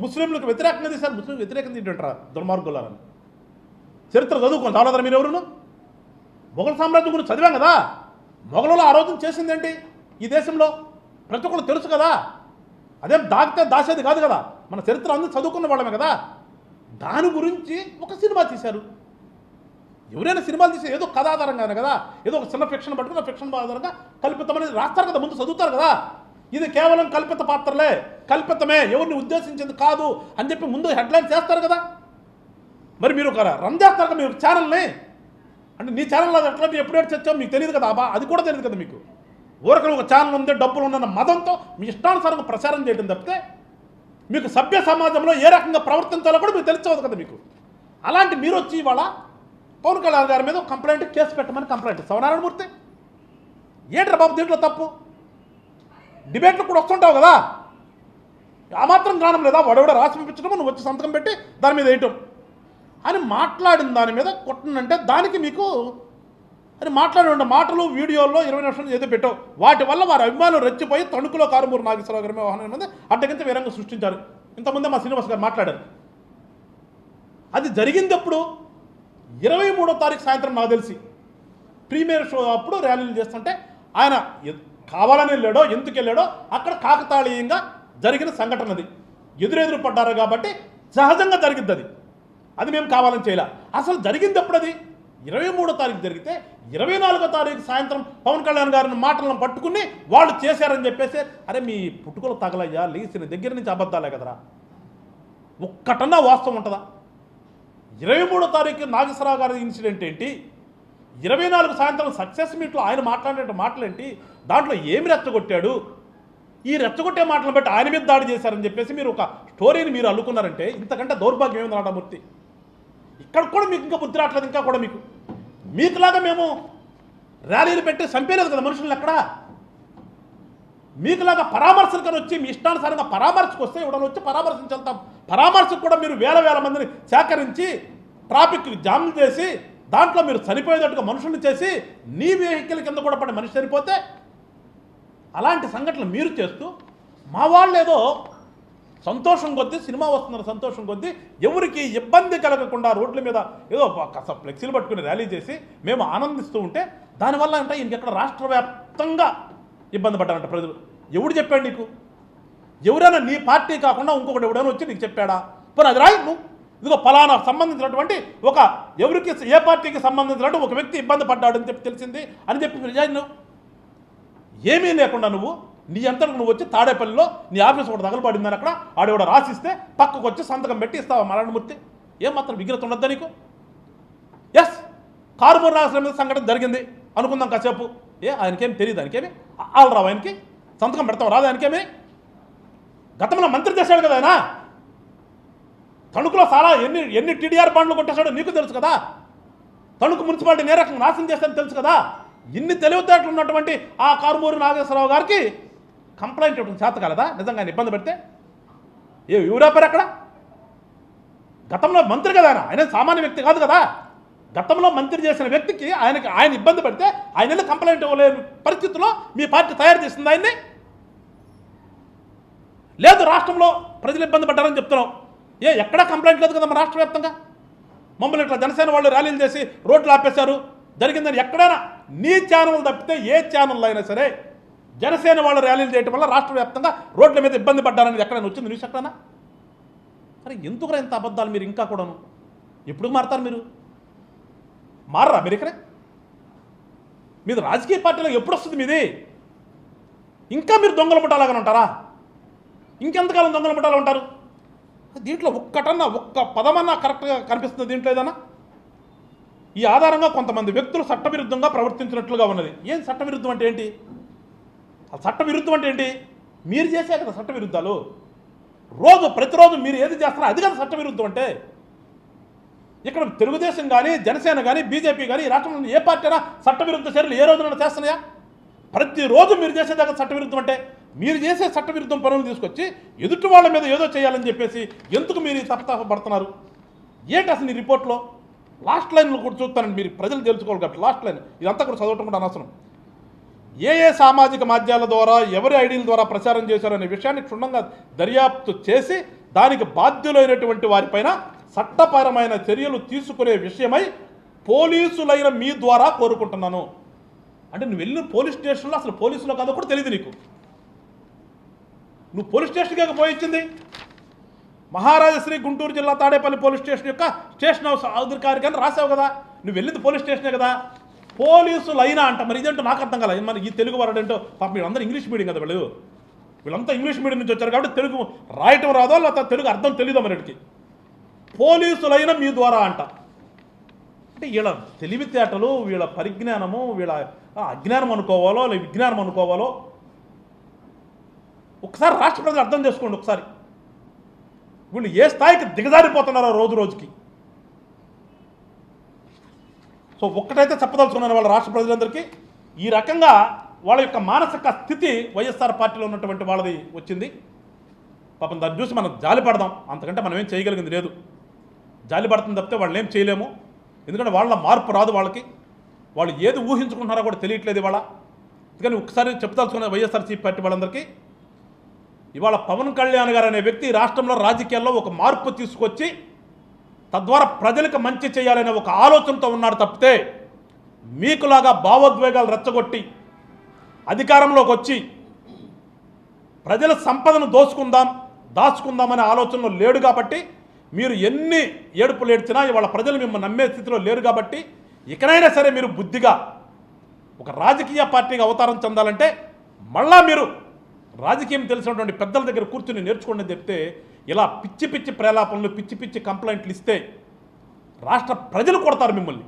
ముస్లింలకు వ్యతిరేకంగా తీశారు ముస్లిం వ్యతిరేకంగా తింటుంటారా దుర్మార్గులని చరిత్ర చదువుకోండి. చాలదా మీరు ఎవరును? మొఘల్ సామ్రాజ్యం గురించి చదివాం కదా. మొఘలు ఆ రోజున చేసిందేంటి ఈ దేశంలో ప్రతి ఒక్కరు తెలుసు కదా. అదేం దాగితే దాసేది కాదు కదా. మన చరిత్ర అందరూ చదువుకున్న వాళ్ళమే కదా. దాని గురించి ఒక సినిమా తీశారు. ఎవరైనా సినిమాలు తీసే ఏదో కథ ఆధారంగానే కదా. ఏదో ఒక చిన్న ఫిక్షన్ పట్టుకుని ఫిక్షన్ ఆధారంగా కల్పితమని రాస్తారు కదా. ముందు చదువుతారు కదా. ఇది కేవలం కల్పిత పాత్రలే. కల్పితమే. ఎవరిని ఉద్దేశించింది కాదు అని చెప్పి ముందు హెడ్లైన్ చేస్తారు కదా. మరి మీరు ఒక రన్ చేస్తారు కదా మీరు ఛానల్ని? అంటే నీ ఛానల్ అది ఎట్లా ఎప్పుడు చచ్చావు మీకు తెలియదు కదా అబ్బా. అది కూడా తెలియదు కదా మీకు. ఊరకలు ఒక ఛానల్ ఉంది డబ్బులు ఉన్న మదంతో మీ ఇష్టానుసారంగా ప్రచారం చేయడం తప్పితే మీకు సభ్య సమాజంలో ఏ రకంగా ప్రవర్తించాలో కూడా మీకు తెలుసుకోవద్దు కదా మీకు. అలాంటి మీరు వచ్చి ఇవాళ పవన్ కళ్యాణ్ గారి మీద కంప్లైంట్ కేసు పెట్టమని కంప్లైంట్. సవనారాయణమూర్తి ఏంట్రా బాబు దీంట్లో తప్పు? డిబేట్లు కూడా వస్తుంటావు కదా. ఆ మాత్రం జ్ఞానం లేదా? వాడెవడ రాసి పంపించడం నువ్వు వచ్చి సంతకం పెట్టి దాని మీద వేయటం. అని మాట్లాడిన దాని మీద కొట్టనంటే దానికి మీకు అని మాట్లాడిన మాటలు వీడియోల్లో ఇరవై నిమిషాలు ఏదో పెట్టావు. వాటి వల్ల వారి అభిమానులు రెచ్చిపోయి తణుకులో కారుమూరు నాగేశ్వరరావు గారి వాహనం మీద అడ్డగింత వీరంగా సృష్టించారు. ఇంతకుముందే మా శ్రీనివాస్ గారు మాట్లాడారు. అది జరిగిందప్పుడు? ఇరవై మూడో తారీఖు సాయంత్రం నాకు తెలిసి. ప్రీమియర్ షో అప్పుడు ర్యాలీలు చేస్తుంటే ఆయన కావాలని వెళ్ళాడో ఎందుకు వెళ్ళాడో అక్కడ కాకతాళీయంగా జరిగిన సంఘటన అది. ఎదురెదురు పడ్డారు కాబట్టి సహజంగా జరిగింది అది. అది మేము కావాలని చేయాల. అసలు జరిగింది ఎప్పుడు అది? ఇరవై మూడో తారీఖు జరిగితే ఇరవై నాలుగో తారీఖు సాయంత్రం పవన్ కళ్యాణ్ గారిని మాటలను పట్టుకుని వాళ్ళు చేశారని చెప్పేసి అరే మీ పుట్టుకలు తగలయ్యా లేచిన దగ్గర నుంచి అబద్ధాలే కదరా. ఒక్కటన్నా వాస్తవం ఉంటుందా? ఇరవై మూడో తారీఖు నాగేశ్వరరావు గారి ఇన్సిడెంట్ ఏంటి? ఇరవై నాలుగు సాయంత్రం సక్సెస్ మీట్లో ఆయన మాట్లాడే మాటలేంటి? దాంట్లో ఏమి రెచ్చగొట్టాడు? ఈ రెచ్చగొట్టే మాటలు బట్టి ఆయన మీద దాడి చేశారని చెప్పేసి మీరు ఒక స్టోరీని మీరు అల్లుకున్నారంటే ఇంతకంటే దౌర్భాగ్యం ఏమి నాటమూర్తి ఇక్కడ కూడా మీకు ఇంకా బుద్ధి రావట్లేదు ఇంకా కూడా మీకు. మీకులాగా మేము ర్యాలీలు పెట్టి చంపేయలేదు కదా మనుషులను ఎక్కడా మీకులాగా పరామర్శకని వచ్చి మీ ఇష్టానుసారంగా పరామర్శకు వస్తే ఎవడన్నా వచ్చి పరామర్శించి వెళ్తాం. పరామర్శకు కూడా మీరు వేల వేల మందిని సేకరించి ట్రాఫిక్ జామ్ చేసి దాంట్లో మీరు చనిపోయేటట్టుగా మనుషుల్ని చేసి నీ వెహికల్ కింద కూడా పడి మనిషి చనిపోతే అలాంటి సంఘటనలు మీరు చేస్తూ మా వాళ్ళు ఏదో సంతోషం కొద్దీ సినిమా వస్తున్న సంతోషం కొద్దీ ఎవరికి ఇబ్బంది కలగకుండా రోడ్ల మీద ఏదో కాస్త ఫ్లెక్సీలు పట్టుకుని ర్యాలీ చేసి మేము ఆనందిస్తూ ఉంటే దానివల్ల అంటే ఇంకెక్కడ రాష్ట్ర వ్యాప్తంగా ఇబ్బంది పడ్డారంట ప్రజలు. ఎవడు చెప్పాడు నీకు? ఎవరైనా నీ పార్టీ కాకుండా ఇంకొకటి ఎవడైనా వచ్చి నీకు చెప్పాడా? పోనీ అది రాయి నువ్వు. ఇదిగో ఫలానా సంబంధించినటువంటి ఒక ఎవరికి ఏ పార్టీకి సంబంధించినట్టు ఒక వ్యక్తి ఇబ్బంది పడ్డాడు అని చెప్పి తెలిసింది అని చెప్పి మీరు నువ్వు ఏమీ లేకుండా నువ్వు నీ అంతకు నువ్వు వచ్చి తాడేపల్లిలో నీ ఆఫీస్ ఒకటి తగలబడిందని అక్కడ ఆడేవాడు రాసిస్తే పక్కకు వచ్చి సంతకం పెట్టి ఇస్తావా మరణమూర్తి? ఏం మాత్రం విగ్రహత ఉండద్దా నీకు? ఎస్ కారుమూరు రాసిన మీద సంఘటన జరిగింది. అనుకుందాం కాసేపు. ఏ ఆయనకేం తెలియదు ఆయనకేమి? ఆళ్ళు రావు ఆయనకి సంతకం పెడతావు? రాదు ఆయనకేమి? గతంలో మంత్రి చేశాడు కదా ఆయన. తణుకులో చాలా ఎన్ని ఎన్ని టీడీఆర్ బాండ్లు కొట్టేశాడో నీకు తెలుసు కదా? తణుకు మున్సిపాలిటీ నేరకంగా నాశనం చేస్తాను తెలుసు కదా? ఇన్ని తెలివితేటలు ఉన్నటువంటి ఆ కారుమూరి నాగేశ్వరరావు గారికి కంప్లైంట్ ఇవ్వడం చేత కలదా? నిజంగా ఆయన ఇబ్బంది పెడితే? ఏ ఎవరాపారు అక్కడ? గతంలో మంత్రి కదా ఆయన. ఆయన సామాన్య వ్యక్తి కాదు కదా. గతంలో మంత్రి చేసిన వ్యక్తికి ఆయనకి ఆయన ఇబ్బంది పడితే ఆయన కంప్లైంట్ ఇవ్వలేని పరిస్థితుల్లో మీ పార్టీ తయారు చేసింది ఆయన్ని? లేదు రాష్ట్రంలో ప్రజలు ఇబ్బంది పడ్డారని చెప్తున్నాం. ఏ ఎక్కడా కంప్లైంట్ లేదు కదా మన రాష్ట్ర వ్యాప్తంగా? మమ్మల్ని ఇట్లా జనసేన వాళ్ళు ర్యాలీలు చేసి రోడ్లు ఆపేశారు. జరిగిందని ఎక్కడైనా నీ ఛానల్ తప్పితే ఏ ఛానల్ అయినా సరే జనసేన వాళ్ళు ర్యాలీలు చేయడం వల్ల రాష్ట్ర వ్యాప్తంగా రోడ్ల మీద ఇబ్బంది పడ్డారనేది ఎక్కడైనా వచ్చింది న్యూస్ ఎక్కడనా? అరే ఎందుకురా ఇంత అబద్ధాలు మీరు ఇంకా కూడాను? ఎప్పుడు మారుతారు మీరు? మారరా మీరు ఇక్కడే మీది రాజకీయ పార్టీలో ఎప్పుడు వస్తుంది మీది? ఇంకా మీరు దొంగల ముఠాలాగానే ఉంటారా? ఇంకెంతకాలం దొంగల ముఠాలు ఉంటారు? దీంట్లో ఒక్కటన్నా ఒక్క పదమన్నా కరెక్ట్గా కనిపిస్తుంది దీంట్లో ఏదన్నా ఈ ఆధారంగా కొంతమంది వ్యక్తులు చట్టవిరుద్ధంగా ప్రవర్తించినట్లుగా ఉన్నది. ఏం చట్టవిరుద్ధం అంటే ఏంటి? ఆ చట్టవిరుద్ధం అంటే ఏంటి? మీరు చేసే కదా చట్టవిరుద్ధాలు. రోజు ప్రతిరోజు మీరు ఏది చేస్తారో అది కదా చట్టవిరుద్ధం అంటే ఇక్కడ తెలుగుదేశం కానీ జనసేన కానీ బీజేపీ కానీ ఈ రాష్ట్రంలో ఏ పార్టీ అయినా చట్టవిరుద్ధ చర్యలు ఏ రోజున చేస్తున్నాయా? ప్రతిరోజు మీరు చేసేదాకా చట్టవిరుద్ధం అంటే మీరు చేసే చట్టవిరుద్ధం పనులు తీసుకొచ్చి ఎదుటి వాళ్ళ మీద ఏదో చేయాలని చెప్పేసి ఎందుకు మీరు తపతాప పడుతున్నారు ఏంటి అసలు ఈ రిపోర్ట్లో? లాస్ట్ లైన్లో కూడా చూస్తానండి మీరు ప్రజలు తెలుసుకోవాలి కాబట్టి లాస్ట్ లైన్. ఇదంతా కూడా చదవటం కూడా అనవసరం. ఏ ఏ సామాజిక మాధ్యాల ద్వారా ఎవరి ఐడీల ద్వారా ప్రచారం చేశారనే విషయాన్ని క్షుణ్ణంగా దర్యాప్తు చేసి దానికి బాధ్యులైనటువంటి వారిపైన చట్టపరమైన చర్యలు తీసుకునే విషయమై పోలీసులైన మీ ద్వారా కోరుకుంటున్నాను. అంటే నువ్వు వెళ్ళిన పోలీస్ స్టేషన్లో అసలు పోలీసులో కాదో కూడా తెలియదు నీకు. నువ్వు పోలీస్ స్టేషన్కి పోయించింది మహారాజశ్రీ గుంటూరు జిల్లా తాడేపల్లి పోలీస్ స్టేషన్ యొక్క స్టేషన్ హౌస్ అధికారికి అని రాసావు కదా? నువ్వు వెళ్ళింది పోలీస్ స్టేషనే కదా? పోలీసులు అయినా అంట. మరి ఇదేంటో నాకు అర్థం కాలేదు. మరి ఈ తెలుగు వాడు ఏంటో? పాప వీళ్ళందరూ ఇంగ్లీష్ మీడియం కదా వీళ్ళు. వీళ్ళంతా ఇంగ్లీష్ మీడియం నుంచి వచ్చారు కాబట్టి తెలుగు రాయటం రాదో లేకపోతే తెలుగు అర్థం తెలియదో మరికి పోలీసులైన మీ ద్వారా అంట. అంటే వీళ్ళ తెలివితేటలు వీళ్ళ పరిజ్ఞానము వీళ్ళ ఆ, అజ్ఞానం అనుకోవాలో లేదా విజ్ఞానం అనుకోవాలో ఒకసారి రాష్ట్ర ప్రజలు అర్థం చేసుకోండి ఒకసారి. వీళ్ళు ఏ స్థాయికి దిగజారిపోతున్నారో రోజు రోజుకి. సో ఒక్కటైతే చెప్పదలుచుకున్నాను వాళ్ళ రాష్ట్ర ప్రజలందరికీ. ఈ రకంగా వాళ్ళ యొక్క మానసిక స్థితి వైఎస్ఆర్ పార్టీలో ఉన్నటువంటి వాళ్ళది వచ్చింది. పాపం దాన్ని చూసి మనం జాలి పడదాం. అంతకంటే మనం ఏం చేయగలిగింది లేదు. జాలి పడుతుంది తప్పితే వాళ్ళు ఏం చేయలేము. ఎందుకంటే వాళ్ళ మార్పు రాదు వాళ్ళకి. వాళ్ళు ఏది ఊహించుకుంటున్నారో కూడా తెలియట్లేదు ఇవాళ. అందుకని ఒకసారి చెప్తాల్సుకున్న వైఎస్ఆర్సీ పార్టీ వాళ్ళందరికీ ఇవాళ పవన్ కళ్యాణ్ గారు అనే వ్యక్తి రాష్ట్రంలో రాజకీయాల్లో ఒక మార్పు తీసుకొచ్చి తద్వారా ప్రజలకు మంచి చేయాలనే ఒక ఆలోచనతో ఉన్నారు తప్పితే మీకులాగా భావోద్వేగాలు రెచ్చగొట్టి అధికారంలోకి వచ్చి ప్రజల సంపదను దోచుకుందాం దాచుకుందామనే ఆలోచనలో లేడు కాబట్టి మీరు ఎన్ని ఏడుపులు ఏడ్చినా ఇవాళ ప్రజలు మిమ్మల్ని నమ్మే స్థితిలో లేరు కాబట్టి ఇకనైనా సరే మీరు బుద్ధిగా ఒక రాజకీయ పార్టీగా అవతారం చెందాలంటే మళ్ళా మీరు రాజకీయం తెలిసినటువంటి పెద్దల దగ్గర కూర్చుని నేర్చుకోండి చెప్తే ఇలా పిచ్చి పిచ్చి ప్రేలాపనలు పిచ్చి పిచ్చి కంప్లైంట్లు ఇస్తే రాష్ట్ర ప్రజలు కొడతారు మిమ్మల్ని.